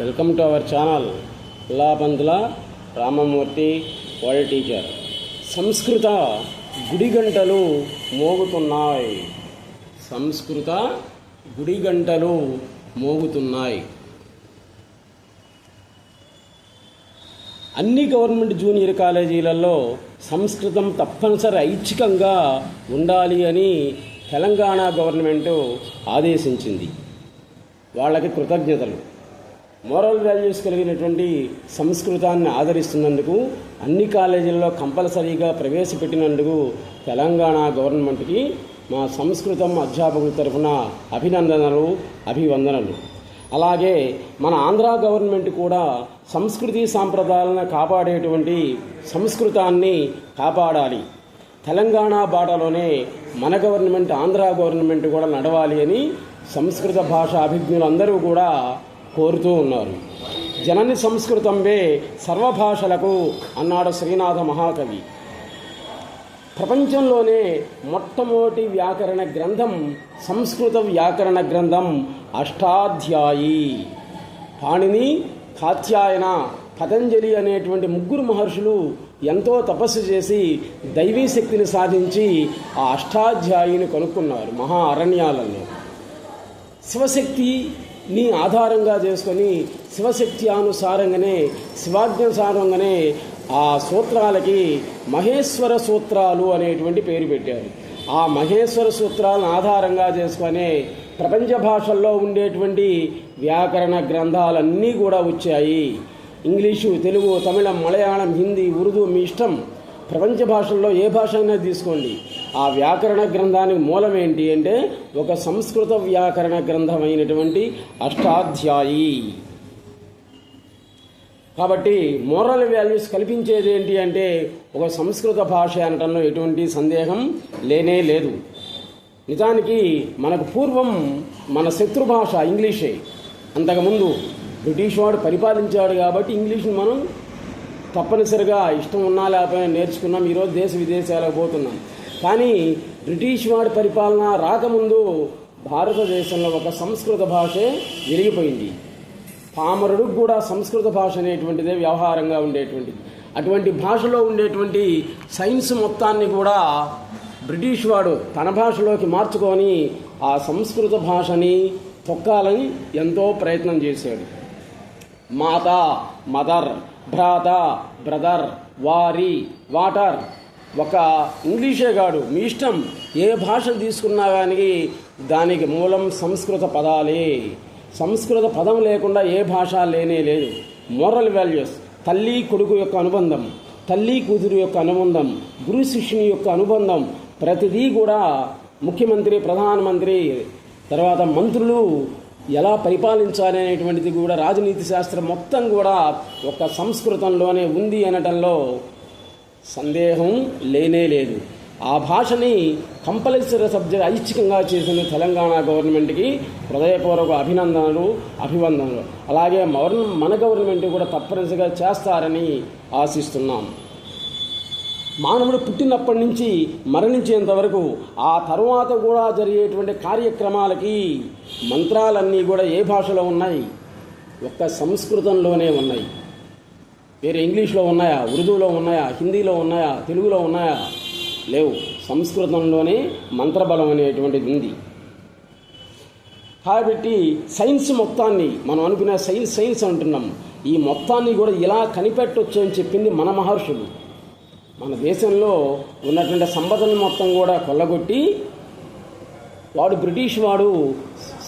Welcome to our channel Pullapantula Ramamurthy world teacher. సంస్కృత గుడిగంటలు మోగుతున్నాయి. సంస్కృత గుడిగంటలు మోగుతున్నాయి. అన్ని గవర్నమెంట్ జూనియర్ కాలేజీలలో సంస్కృతం తప్పనిసరి ఐచ్ఛికంగా ఉండాలి అని తెలంగాణ గవర్నమెంటు ఆదేశించింది. వాళ్ళకి కృతజ్ఞతలు. మోరల్ వాల్యూస్ కలిగినటువంటి సంస్కృతాన్ని ఆదరిస్తున్నందుకు అన్ని కాలేజీల్లో కంపల్సరీగా ప్రవేశపెట్టినందుకు తెలంగాణ గవర్నమెంట్కి మా సంస్కృతం అధ్యాపకుల తరఫున అభినందనలు అభివందనలు. అలాగే మన ఆంధ్ర గవర్నమెంట్ కూడా సంస్కృతి సాంప్రదాయాలను కాపాడేటువంటి సంస్కృతాన్ని కాపాడాలి. తెలంగాణ బాటలోనే మన గవర్నమెంట్ ఆంధ్ర గవర్నమెంట్ కూడా నడవాలి అని సంస్కృత భాష అభిజ్ఞులందరూ కూడా కోరుతూ ఉన్నారు. జనని సంస్కృతంబే సర్వభాషలకు అన్నాడు శ్రీనాథ మహాకవి. ప్రపంచంలోనే మొట్టమొదటి వ్యాకరణ గ్రంథం సంస్కృత వ్యాకరణ గ్రంథం అష్టాధ్యాయి. పాణిని కాత్యాయన పతంజలి అనేటువంటి ముగ్గురు మహర్షులు ఎంతో తపస్సు చేసి దైవీ శక్తిని సాధించి ఆ అష్టాధ్యాయిని కనుక్కున్నారు మహా అరణ్యాలలో. శివశక్తి నీ ఆధారంగా చేసుకొని శివశక్తి అనుసారంగానే శివాజ్ఞానుసారంగానే ఆ సూత్రాలకి మహేశ్వర సూత్రాలు అనేటువంటి పేరు పెట్టారు. ఆ మహేశ్వర సూత్రాలను ఆధారంగా చేసుకునే ప్రపంచ భాషల్లో ఉండేటువంటి వ్యాకరణ గ్రంథాలన్నీ కూడా వచ్చాయి. ఇంగ్లీషు తెలుగు తమిళం మలయాళం హిందీ ఉర్దూ మీ ఇష్టం. ప్రపంచ భాషల్లో ఏ భాష అయినా తీసుకోండి. ఆ వ్యాకరణ గ్రంథానికి మూలం ఏంటి అంటే ఒక సంస్కృత వ్యాకరణ గ్రంథమైనటువంటి అష్టాధ్యాయి. కాబట్టి మోరల్ వాల్యూస్ కల్పించేది ఏంటి అంటే ఒక సంస్కృత భాష అనటంలో ఎటువంటి సందేహం లేనే లేదు. నిజానికి మనకు పూర్వం మన శత్రు భాష ఇంగ్లీషే. అంతకుముందు బ్రిటిష్ వాడు పరిపాలించాడు కాబట్టి ఇంగ్లీష్ని మనం తప్పనిసరిగా ఇష్టం ఉన్నా లేకపోయినా నేర్చుకున్నాం. ఈరోజు దేశ విదేశాలకు పోతున్నాం. కానీ బ్రిటిష్ వాడి పరిపాలన రాకముందు భారతదేశంలో ఒక సంస్కృత భాషే విరిగిపోయింది. పామరుడికి కూడా సంస్కృత భాష అనేటువంటిదే వ్యవహారంగా ఉండేటువంటిది. అటువంటి భాషలో ఉండేటువంటి సైన్స్ మొత్తాన్ని కూడా బ్రిటిష్ వాడు తన భాషలోకి మార్చుకొని ఆ సంస్కృత భాషని తొక్కాలని ఎంతో ప్రయత్నం చేశాడు. మాత మదర్ భ్రాత బ్రదర్ వారి వాటర్ ఒక ఇంగ్లీషే కాడు మీ ఇష్టం. ఏ భాష తీసుకున్నా కానీ దానికి మూలం సంస్కృత పదాలే. సంస్కృత పదం లేకుండా ఏ భాష లేనే లేదు. మోరల్ వాల్యూస్ తల్లి కొడుకు యొక్క అనుబంధం తల్లి కూతురు యొక్క అనుబంధం గురు శిష్యుని యొక్క అనుబంధం ప్రతిదీ కూడా ముఖ్యమంత్రి ప్రధానమంత్రి తర్వాత మంత్రులు ఎలా పరిపాలించాలి అనేటువంటిది కూడా రాజనీతి శాస్త్రం మొత్తం కూడా ఒక సంస్కృతంలోనే ఉంది అనటంలో సందేహం లేనే లేదు. ఆ భాషని కంపల్సరీ సబ్జెక్ట్ ఐచ్ఛికంగా చేసిన తెలంగాణ గవర్నమెంట్కి హృదయపూర్వక అభినందనలు అభివందనలు. అలాగే మన మన గవర్నమెంట్ కూడా తప్పనిసరిగా చేస్తారని ఆశిస్తున్నాం. మానవుడు పుట్టినప్పటి నుంచి మరణించేంత వరకు ఆ తరువాత కూడా జరిగేటువంటి కార్యక్రమాలకి మంత్రాలన్నీ కూడా ఏ భాషలో ఉన్నాయి? ఒక్క సంస్కృతంలోనే ఉన్నాయి. వేరే ఇంగ్లీష్లో ఉన్నాయా ఉర్దూలో ఉన్నాయా హిందీలో ఉన్నాయా తెలుగులో ఉన్నాయా? లేవు. సంస్కృతంలోనే మంత్రబలం అనేటువంటిది ఉంది. కాబట్టి సైన్స్ మొత్తాన్ని మనం అనుకునే సైన్స్ సైన్స్ అంటున్నాం. ఈ మొత్తాన్ని కూడా ఇలా కనిపెట్టవచ్చు అని చెప్పింది మన మహర్షులు. మన దేశంలో ఉన్నటువంటి సంపదను మొత్తం కూడా కొల్లగొట్టి వాడు బ్రిటిష్ వాడు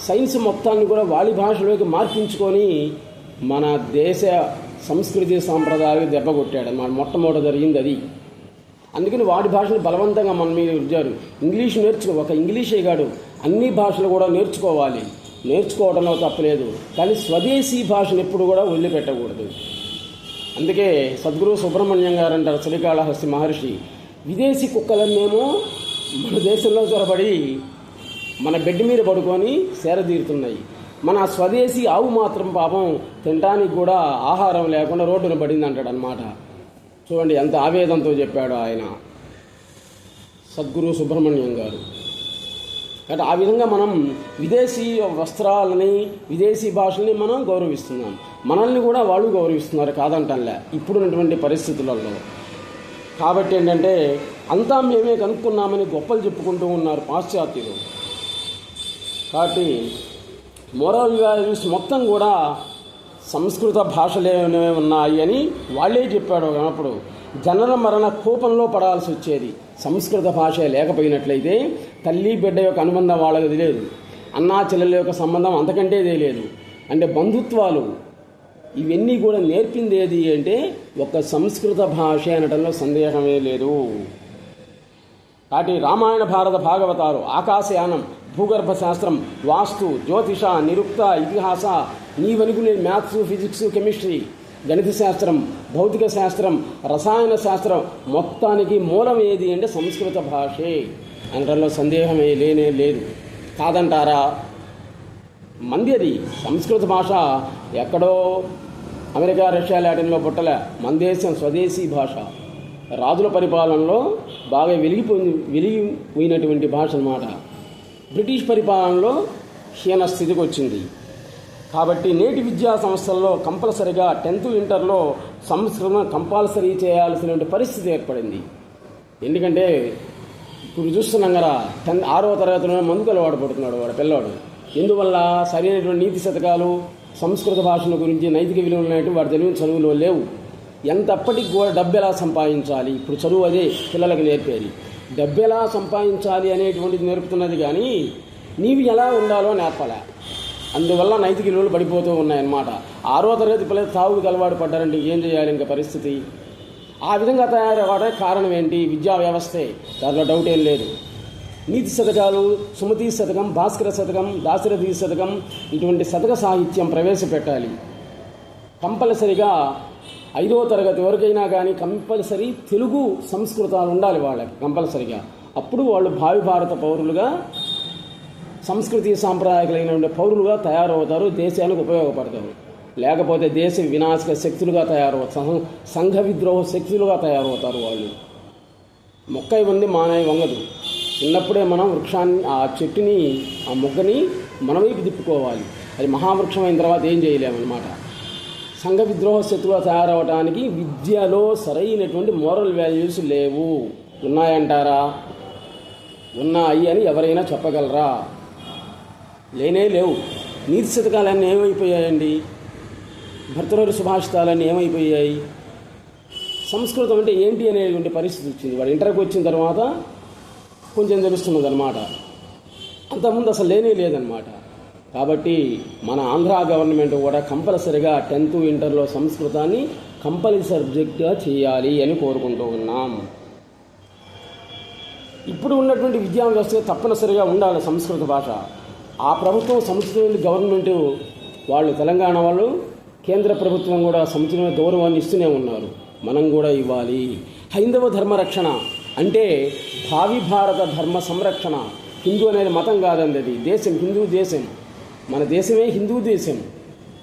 సైన్స్ మొత్తాన్ని కూడా వాలి భాషలోకి మార్పించుకొని మన దేశ సంస్కృతి సాంప్రదాయాలు దెబ్బకొట్టాడు మన మొట్టమొదటి జరిగింది అది. అందుకని వాడి భాషను బలవంతంగా మన మీద ఉంచారు. ఇంగ్లీష్ నేర్చుకో ఒక ఇంగ్లీషే కాదు అన్ని భాషలు కూడా నేర్చుకోవాలి. నేర్చుకోవడంలో తప్పలేదు. కానీ స్వదేశీ భాషను ఎప్పుడు కూడా వదిలిపెట్టకూడదు. అందుకే సద్గురు సుబ్రహ్మణ్యం గారు అంటారు శ్రీకాళహస్తి మహర్షి విదేశీ కుక్కలన్నేమో మన దేశంలో చొరబడి మన బెడ్ మీద పడుకొని సేరదీరుతున్నాయి మన స్వదేశీ ఆవు మాత్రం పాపం తినడానికి కూడా ఆహారం లేకుండా రోడ్డున పడింది అంటాడు అనమాట చూడండి ఎంత ఆవేదంతో చెప్పాడు ఆయన. సద్గురు సుబ్రహ్మణ్యం గారు. అంటే ఆ విధంగా మనం విదేశీ వస్త్రాలని విదేశీ భాషల్ని మనం గౌరవిస్తున్నాం. మనల్ని కూడా వాళ్ళు గౌరవిస్తున్నారు కాదంటంలే ఇప్పుడున్నటువంటి పరిస్థితులలో. కాబట్టి ఏంటంటే అంతా మేమే కనుక్కున్నామని గొప్పలు చెప్పుకుంటూ ఉన్నారు పాశ్చాత్యులు. కాబట్టి మోరల్ వాల్యూస్ మొత్తం కూడా సంస్కృత భాషలోనే ఉన్నాయి అని వాళ్ళే చెప్పాడు ఒకనప్పుడు జనన మరణ కోపంలో పడాల్సి వచ్చేది. సంస్కృత భాష లేకపోయినట్లయితే తల్లి బిడ్డ యొక్క అనుబంధం వాళ్ళకి లేదు అన్నా చెల్లెల యొక్క సంబంధం అంతకంటే లేదు అంటే బంధుత్వాలు ఇవన్నీ కూడా నేర్పింది ఏది అంటే ఒక సంస్కృత భాష అనటంలో సందేహమే లేదు. కాబట్టి రామాయణ భారత భాగవతాలు ఆకాశయానం భూగర్భ శాస్త్రం వాస్తు జ్యోతిష నిరుక్త ఇతిహాస నీవనుకునే మ్యాథ్స్ ఫిజిక్స్ కెమిస్ట్రీ గణిత శాస్త్రం భౌతిక శాస్త్రం రసాయన శాస్త్రం మొత్తానికి మూలం ఏది అంటే సంస్కృత భాషే. అనడంలో సందేహమే లేనే లేదు. కాదంటారా? మంది అది సంస్కృత భాష ఎక్కడో అమెరికా రష్యా లాటిన్లో పుట్టలే మన దేశం స్వదేశీ భాష. రాజుల పరిపాలనలో బాగా వెలిగిపోయి వెలిగిపోయినటువంటి భాష అన్నమాట. బ్రిటిష్ పరిపాలనలో హీన స్థితికి వచ్చింది. కాబట్టి నేటి విద్యా సంస్థల్లో కంపల్సరిగా టెన్త్ ఇంటర్లో సంస్కృతం కంపల్సరీ చేయాల్సినటువంటి పరిస్థితి ఏర్పడింది. ఎందుకంటే ఇప్పుడు చూస్తున్నాం కదా టెన్ ఆరవ తరగతిలో మందుకు వాడబడుతున్నాడు వాడు పిల్లవాడు ఎందువల్ల? సరైనటువంటి నీతి శతకాలు సంస్కృత భాషల గురించి నైతిక విలువలు అనేవి వాడు తెలియని చదువులో లేవు. ఎంతప్పటికి కూడా డబ్బు ఎలా సంపాదించాలి? ఇప్పుడు చదువు అదే పిల్లలకు నేర్పేది. డబ్బు ఎలా సంపాదించాలి అనేటువంటిది నేర్పుతున్నది కానీ నీవి ఎలా ఉండాలో నేర్పలే. అందువల్ల నైతిక విలువలు పడిపోతూ ఉన్నాయన్నమాట. ఆరో తరగతి పిల్లలు తాగుకు అలవాటు పడ్డారంటే ఏం చేయాలి ఇంకా పరిస్థితి? ఆ విధంగా తయారవడానికి కారణం ఏంటి? విద్యా వ్యవస్థే. దాంట్లో డౌట్ ఏం లేదు. నీతి శతకాలు సుమతి శతకం భాస్కర శతకం దాశరథి శతకం ఇటువంటి శతక సాహిత్యం ప్రవేశపెట్టాలి. కంపల్సరిగా ఐదో తరగతి వరకైనా కానీ కంపల్సరీ తెలుగు సంస్కృతాలు ఉండాలి వాళ్ళకి కంపల్సరిగా. అప్పుడు వాళ్ళు భావి భారత పౌరులుగా సంస్కృతి సాంప్రదాయకులైన పౌరులుగా తయారవుతారు దేశానికి ఉపయోగపడతారు. లేకపోతే దేశ వినాశక శక్తులుగా తయారవుతారు సంఘ విద్రోహ శక్తులుగా తయారవుతారు వాళ్ళు. మొక్క ఉంది మానవి వంగదు. చిన్నప్పుడే మనం వృక్షాన్ని ఆ చెట్టుని ఆ మొగ్గని మన వైపు తిప్పుకోవాలి. అది మహావృక్షం అయిన తర్వాత ఏం చేయలేమన్నమాట. సంఘ విద్రోహ శక్తులుగా తయారవడానికి విద్యలో సరైనటువంటి మోరల్ వాల్యూస్ లేవు. ఉన్నాయంటారా? ఉన్నాయి అని ఎవరైనా చెప్పగలరా? లేనే లేవు. నీతి శతకాలన్నీ ఏమైపోయాయండి? భర్తరోజు సుభాషితాలన్నీ ఏమైపోయాయి? సంస్కృతం అంటే ఏంటి అనేటువంటి పరిస్థితి వచ్చింది. వాడు ఇంటర్కి వచ్చిన తర్వాత కొంచెం తెలుస్తున్నది అనమాట అంతకుముందు అసలు లేనే లేదనమాట కాబట్టి మన ఆంధ్ర గవర్నమెంట్ కూడా కంపల్సరిగా టెన్త్ ఇంటర్లో సంస్కృతాన్ని కంపల్సరీ సబ్జెక్ట్గా చేయాలి అని కోరుకుంటూ ఉన్నాం. ఇప్పుడు ఉన్నటువంటి విద్యా వ్యవస్థ తప్పనిసరిగా ఉండాలి సంస్కృత భాష. ఆ ప్రభుత్వం సంస్కృతి గవర్నమెంట్ వాళ్ళు తెలంగాణ వాళ్ళు కేంద్ర ప్రభుత్వం కూడా సముచితమైన గౌరవాన్ని ఇస్తూనే ఉన్నారు. మనం కూడా ఇవ్వాలి. హైందవ ధర్మ రక్షణ అంటే భావి భారత ధర్మ సంరక్షణ. హిందూ అనేది మతం కాదండి అది. దేశం హిందూ దేశం. మన దేశమే హిందూ దేశం.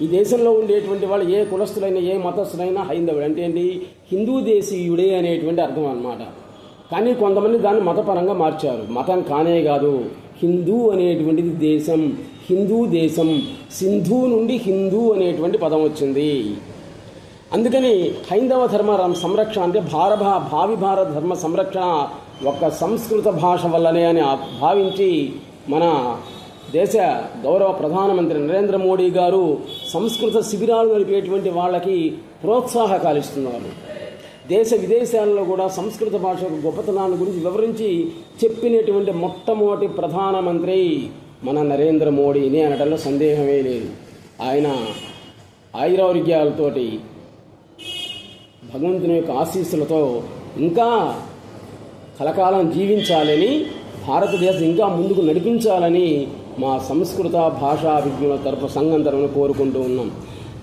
ఈ దేశంలో ఉండేటువంటి వాళ్ళు ఏ కులస్తులైనా ఏ మతస్థులైనా హైందవుడు అంటే ఏంటి? హిందూ దేశీయుడే అనేటువంటి అర్థం అనమాట కానీ కొంతమంది దాన్ని మతపరంగా మార్చారు. మతం కానే కాదు. హిందూ అనేటువంటిది దేశం. హిందూ దేశం. సింధు నుండి హిందూ అనేటువంటి పదం వచ్చింది. అందుకని హైందవ ధర్మ రం- సంరక్షణ అంటే భారభ భావి భారత ధర్మ సంరక్షణ ఒక సంస్కృత భాష వల్లనే అని భావించి మన దేశ గౌరవ ప్రధానమంత్రి నరేంద్ర మోడీ గారు సంస్కృత శిబిరాలు నడిపేటువంటి వాళ్ళకి ప్రోత్సాహకాలు ఇస్తున్నారు. దేశ విదేశాలలో కూడా సంస్కృత భాష యొక్క గొప్పతనాన్ని గురించి వివరించి చెప్పినటువంటి మొట్టమొదటి ప్రధానమంత్రి మన నరేంద్ర మోడీని అనటంలో సందేహమే లేదు. ఆయన ఆయురారోగ్యాలతోటి భగవంతుని యొక్క ఆశీస్సులతో ఇంకా కలకాలం జీవించాలని భారతదేశం ఇంకా ముందుకు నడిపించాలని మా సంస్కృత భాషా విజ్ఞుల తరపు సంఘం తరపున కోరుకుంటూ ఉన్నాం.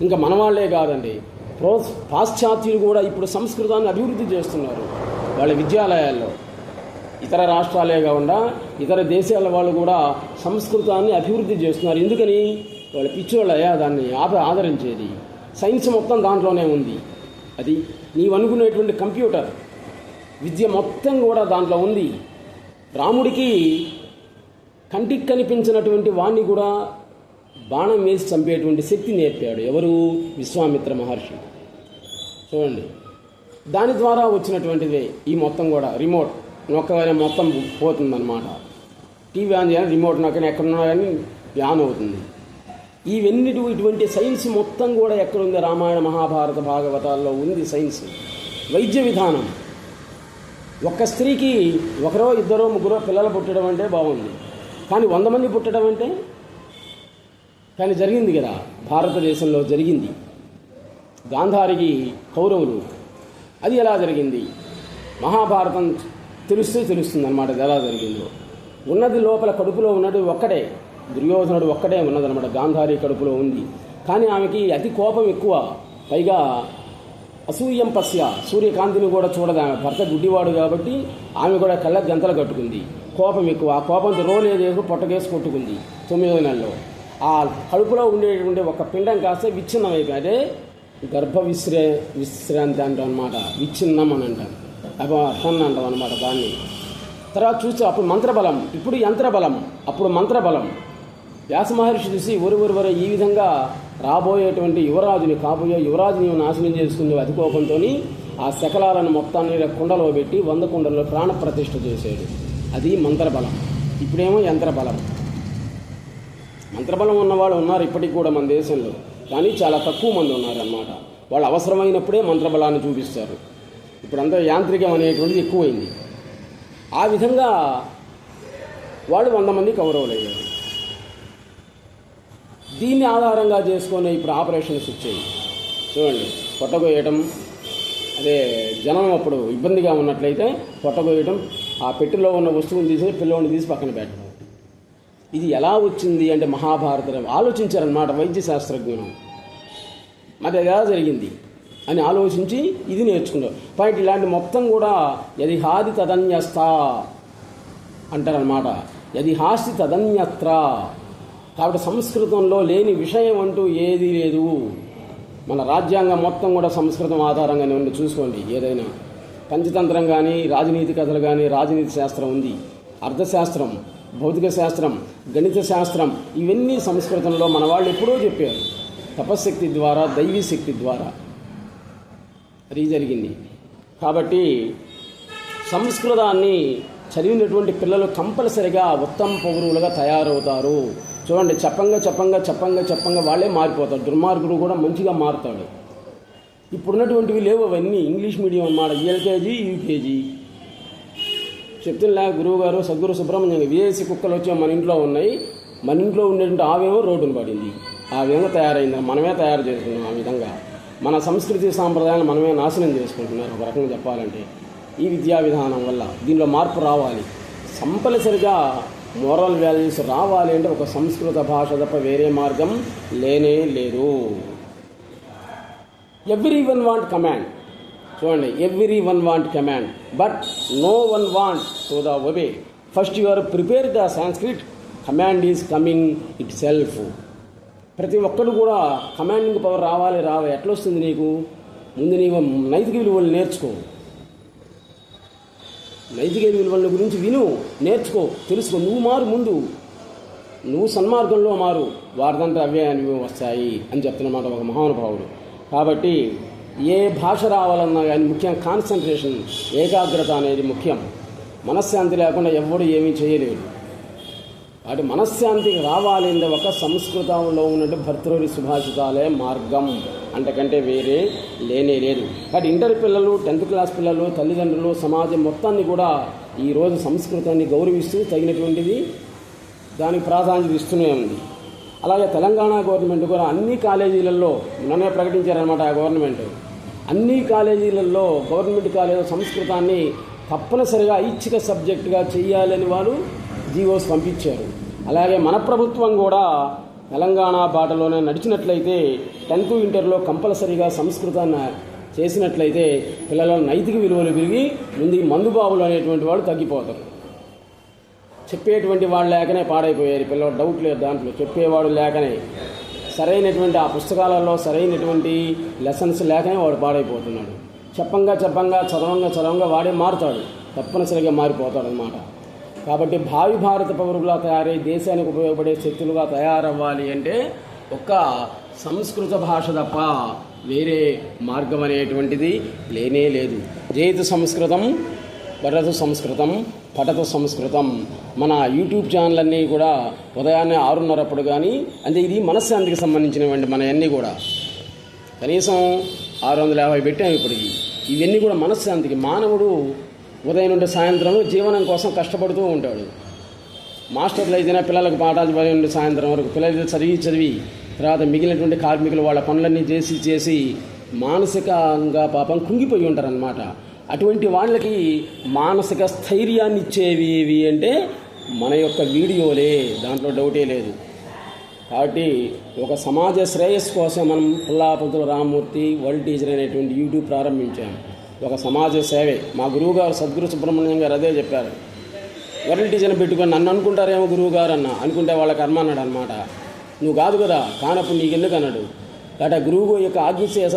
ఇంకా మన వాళ్ళే కాదండి. ప్రో పాశ్చాత్యులు కూడా ఇప్పుడు సంస్కృతాన్ని అభివృద్ధి చేస్తున్నారు వాళ్ళ విద్యాలయాల్లో. ఇతర రాష్ట్రాలే కాకుండా ఇతర దేశాల వాళ్ళు కూడా సంస్కృతాన్ని అభివృద్ధి చేస్తున్నారు. ఎందుకని? వాళ్ళ పిచ్చోళ్ళయా దాన్ని ఆద ఆదరించేది. సైన్స్ మొత్తం దాంట్లోనే ఉంది. అది నీవు అనుకునేటువంటి కంప్యూటర్. విద్య మొత్తం కూడా దాంట్లో ఉంది. రాముడికి కంటికి కనిపించినటువంటి వాణ్ణి కూడా బాణం వేసి చంపేటువంటి శక్తి నేర్పాడు ఎవరు? విశ్వామిత్ర మహర్షి. చూడండి. దాని ద్వారా వచ్చినటువంటిదే ఈ మొత్తం కూడా. రిమోట్ నొక్కగానే మొత్తం పోతుందన్నమాట. టీవీ ఆన్ చేయాలి రిమోట్ నొక్కని ఎక్కడున్నా కానీ ఆన్ అవుతుంది. ఇవన్నిటి ఇటువంటి సైన్స్ మొత్తం కూడా ఎక్కడుంది? రామాయణ మహాభారత భాగవతాల్లో ఉంది సైన్స్. వైద్య విధానం. ఒక్క స్త్రీకి ఒకరో ఇద్దరో ముగ్గురో పిల్లలు పుట్టడం అంటే బాగుంది. కానీ వంద మంది పుట్టడం అంటే కానీ జరిగింది కదా. భారతదేశంలో జరిగింది. గాంధారికి కౌరవులు. అది ఎలా జరిగింది? మహాభారతం తెలుస్తే తెలుస్తుంది అనమాట ఎలా జరిగిందో. ఉన్నది లోపల కడుపులో ఉన్నది ఒక్కడే దుర్యోధనుడు ఒక్కడే ఉన్నదనమాట గాంధారి కడుపులో ఉంది. కానీ ఆమెకి అతి కోపం ఎక్కువ. పైగా అసూయం పశ్య సూర్యకాంతిని కూడా చూడదు ఆమె. భర్త గుడ్డివాడు కాబట్టి ఆమె కూడా కళ్ళ గంతలు కట్టుకుంది. కోపం ఎక్కువ. ఆ కోపంతో ఏదో పొట్టకేసి కొట్టుకుంది తొమ్మిదో నెలలో. ఆ కడుపులో ఉండేటువంటి ఒక పిండం కాస్త విచ్ఛిన్నం అయిపోయి అదే గర్భ విశ్రే విశ్రాంతి అంటాం అనమాట విచ్ఛిన్నం అని అంటాం అపన్ అంటాం అనమాట దాన్ని. తర్వాత చూస్తే అప్పుడు మంత్రబలం. ఇప్పుడు యంత్రబలం. అప్పుడు మంత్రబలం. వ్యాస మహర్షి చూసి ఒరు ఒరు ఈ విధంగా రాబోయేటువంటి యువరాజుని కాబోయే యువరాజుని నాశనం చేసుకునే అతి కోపంతో ఆ శకలాలను మొత్తాన్ని కుండలో పెట్టి వంద కుండల్లో ప్రాణప్రతిష్ఠ చేశాడు. అది మంత్రబలం. ఇప్పుడేమో యంత్రబలం. మంత్రబలం ఉన్నవాళ్ళు ఉన్నారు ఇప్పటికి కూడా మన దేశంలో. కానీ చాలా తక్కువ మంది ఉన్నారన్నమాట. వాళ్ళు అవసరమైనప్పుడే మంత్రబలాన్ని చూపిస్తారు. ఇప్పుడంతా యాంత్రికం అనేటువంటిది ఎక్కువైంది. ఆ విధంగా వాళ్ళు వంద మంది కౌరవులు అయ్యారు దీన్ని ఆధారంగా చేసుకునే ఇప్పుడు ఆపరేషన్స్ వచ్చాయి చూడండి పొట్టగొయ్యటం అదే జనం అప్పుడు ఇబ్బందిగా ఉన్నట్లయితే పొట్టగొయ్యటం ఆ పెట్టెలో ఉన్న వస్తువుని తీసి పిల్లోని తీసి పక్కన పెట్టడం. ఇది ఎలా వచ్చింది అంటే మహాభారతం. ఆలోచించారనమాట వైద్య శాస్త్రజ్ఞులు. మరి అది ఎలా జరిగింది? అని ఆలోచించి ఇది నేర్చుకున్నారు. పాయింట్ ఇలాంటి మొత్తం కూడా యది హాది తదన్యస్త అంటారనమాట యది హాస్తి తదన్యత్ర. కాబట్టి సంస్కృతంలో లేని విషయం అంటూ ఏదీ లేదు. మన రాజ్యాంగం మొత్తం కూడా సంస్కృతం ఆధారంగానే ఉంది. చూసుకోండి ఏదైనా. పంచతంత్రం కానీ రాజనీతి కథలు కానీ రాజనీతి శాస్త్రం ఉంది. అర్థశాస్త్రం భౌతిక శాస్త్రం గణిత శాస్త్రం ఇవన్నీ సంస్కృతంలో మన వాళ్ళు ఎప్పుడో చెప్పారు. తపశ్శక్తి ద్వారా దైవీ శక్తి ద్వారా అది జరిగింది. కాబట్టి సంస్కృతాన్ని చదివినటువంటి పిల్లలు కంపల్సరిగా ఉత్తమ పౌరులుగా తయారవుతారు. చూడండి చెప్పంగా చెప్పంగా చెప్పంగా చెప్పంగా వాళ్ళే మారిపోతారు. దుర్మార్గుడు కూడా మంచిగా మారుతాడు. ఇప్పుడున్నటువంటివి లేవు అవన్నీ. ఇంగ్లీష్ మీడియం అన్నమాట. LKG UKG. చెప్తున్నా గురువు గారు సద్గురు సుబ్రహ్మణ్యం విదేశీ కుక్కలు వచ్చే మన ఇంట్లో ఉన్నాయి. మన ఇంట్లో ఉండేటువంటి ఆవేమో రోడ్డును పడింది. ఆ విధంగా తయారైంది. మనమే తయారు చేసుకున్నాం ఆ విధంగా. మన సంస్కృతి సాంప్రదాయాలు మనమే నాశనం చేసుకుంటున్నారు. ఒక రకంగా చెప్పాలంటే ఈ విద్యా విధానం వల్ల దీనిలో మార్పు రావాలి. కంపల్సరిగా మోరల్ వాల్యూస్ రావాలి అంటే ఒక సంస్కృత భాష తప్ప వేరే మార్గం లేనే లేదు. ఎవ్రీ వన్ వాంట్ కమాండ్ చూడండి every one want command but no one want to the obey first you are prepare the Sanskrit command is coming itself ప్రతి ఒక్కరు కూడా కమాండింగ్ పవర్ రావాలి రావాలి. ఎట్లా వస్తుంది నీకు? ముందు నీవు నైతిక విలువలు నేర్చుకో. నైతిక విలువల గురించి విను నేర్చుకో తెలుసుకో. నువ్వు మారు ముందు. నువ్వు సన్మార్గంలో మారు. వారిదంటే అవే అనేవి వస్తాయి అని చెప్తున్నమాట ఒక మహానుభావుడు. కాబట్టి ఏ భాష రావాలన్నా కానీ ముఖ్యం కాన్సన్ట్రేషన్ ఏకాగ్రత అనేది ముఖ్యం. మనశ్శాంతి లేకుండా ఎవడు ఏమీ చేయలేడు. వాటి మనశ్శాంతి రావాలి ఒక సంస్కృతంలో ఉన్నట్టు భర్తృహరి సుభాషితాలే మార్గం. అంతకంటే వేరే లేనే లేదు. కాబట్టి ఇంటర్ పిల్లలు టెన్త్ క్లాస్ పిల్లలు తల్లిదండ్రులు సమాజం మొత్తాన్ని కూడా ఈరోజు సంస్కృతాన్ని గౌరవిస్తూ తగినటువంటిది దానికి ప్రాధాన్యత ఇస్తూనే ఉంది. అలాగే తెలంగాణ గవర్నమెంట్ కూడా అన్ని కాలేజీలలో నిన్నే ప్రకటించారనమాట ఆ గవర్నమెంట్. అన్ని కాలేజీలలో గవర్నమెంట్ కాలేజీలో సంస్కృతాన్ని తప్పనిసరిగా ఐచ్ఛిక సబ్జెక్టుగా చేయాలని వారు జీవోస్ పంపించారు. అలాగే మన ప్రభుత్వం కూడా తెలంగాణ బాటలోనే నడిచినట్లయితే టెన్త్ ఇంటర్లో కంపల్సరీగా సంస్కృతాన్ని చేసినట్లయితే పిల్లల నైతిక విలువలు పెరిగి ముందు మందుబాబులు అనేటువంటి వాళ్ళు తగ్గిపోతారు. చెప్పేటువంటి వాళ్ళు లేకనే పాడైపోయారు. పిల్లలు డౌట్ లేదు దాంట్లో. చెప్పేవాడు లేకనే. సరైనటువంటి ఆ పుస్తకాలలో సరైనటువంటి లెసన్స్ లేకనే వాడు పాడైపోతున్నాడు. చెప్పంగా చెప్పంగా చదవంగా చదవంగా వాడే మారుతాడు. తప్పనిసరిగా మారిపోతాడు అనమాట కాబట్టి భావి భారత పౌరులుగా తయారై దేశానికి ఉపయోగపడే శక్తులుగా తయారవ్వాలి అంటే ఒక్క సంస్కృత భాష తప్ప వేరే మార్గం అనేటువంటిది లేనే లేదు. జయతు సంస్కృతం వరదు సంస్కృతం పఠతు సంస్కృతం మన యూట్యూబ్ ఛానల్ అన్నీ కూడా ఉదయాన్నే ఆరున్నరప్పుడు కానీ అంటే ఇది మనశ్శాంతికి సంబంధించినవండి మన అన్నీ కూడా. కనీసం ఆరు వందల యాభై పెట్టాం ఇప్పటికి. ఇవన్నీ కూడా మనశ్శాంతికి. మానవుడు ఉదయం నుండి సాయంత్రం జీవనం కోసం కష్టపడుతూ ఉంటాడు. మాస్టర్లు అయితేనే పిల్లలకు పాఠాలు చదివి నుండి సాయంత్రం వరకు. పిల్లలు చదివి చదివి తర్వాత మిగిలినటువంటి కార్మికులు వాళ్ళ పనులన్నీ చేసి చేసి మానసికంగా పాపం కుంగిపోయి ఉంటారనమాట అటువంటి వాళ్ళకి మానసిక స్థైర్యాన్ని ఇచ్చేవి ఏవి అంటే మన యొక్క వీడియోలే దాంట్లో డౌటే లేదు. కాబట్టి ఒక సమాజ శ్రేయస్సు కోసం మనం పుల్లాపతుల రామమూర్తి వరల్డ్ టీచర్ అనేటువంటి యూట్యూబ్ ప్రారంభించాము ఒక సమాజ సేవే. మా గురువు గారు సద్గురు సుబ్రహ్మణ్యం గారు అదే చెప్పారు. వరల్డ్ టీచర్ని పెట్టుకొని నన్ను అనుకుంటారేమో గురువుగారు అన్న. అనుకుంటే వాళ్ళ కర్మ అన్నాడు అనమాట నువ్వు కాదు కదా కానప్పుడు నీకెందుకు అన్నాడు? అట గురువు యొక్క ఆజ్ఞశేష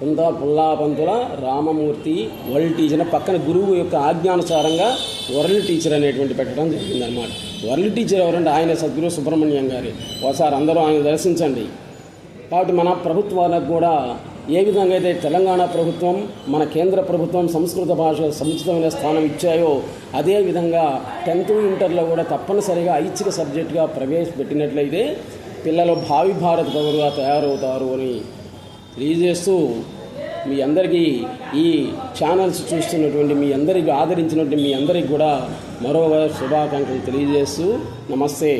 కొంత పుల్లాపంతుల రామమూర్తి వరల్డ్ టీచర్ పక్కన గురువు యొక్క ఆజ్ఞానుసారంగా వరల్డ్ టీచర్ అనేటువంటి పెట్టడం జరిగిందనమాట వరల్డ్ టీచర్ ఎవరంటే ఆయన సద్గురు సుబ్రహ్మణ్యం గారి. ఒకసారి అందరూ ఆయన దర్శించండి. కాబట్టి మన ప్రభుత్వాలకు కూడా ఏ విధంగా అయితే తెలంగాణ ప్రభుత్వం మన కేంద్ర ప్రభుత్వం సంస్కృత భాష సముచితమైన స్థానం ఇచ్చాయో అదే విధంగా టెన్త్ ఇంటర్లో కూడా తప్పనిసరిగా ఐచ్ఛిక సబ్జెక్టుగా ప్రవేశపెట్టినట్లయితే పిల్లలు భావి భారత పౌరుగా తయారవుతారు అని తెలియజేస్తూ మీ అందరికీ ఈ ఛానల్స్ చూస్తున్నటువంటి మీ అందరికీ ఆదరించినటువంటి మీ అందరికీ కూడా మరో శుభాకాంక్షలు తెలియజేస్తూ నమస్తే.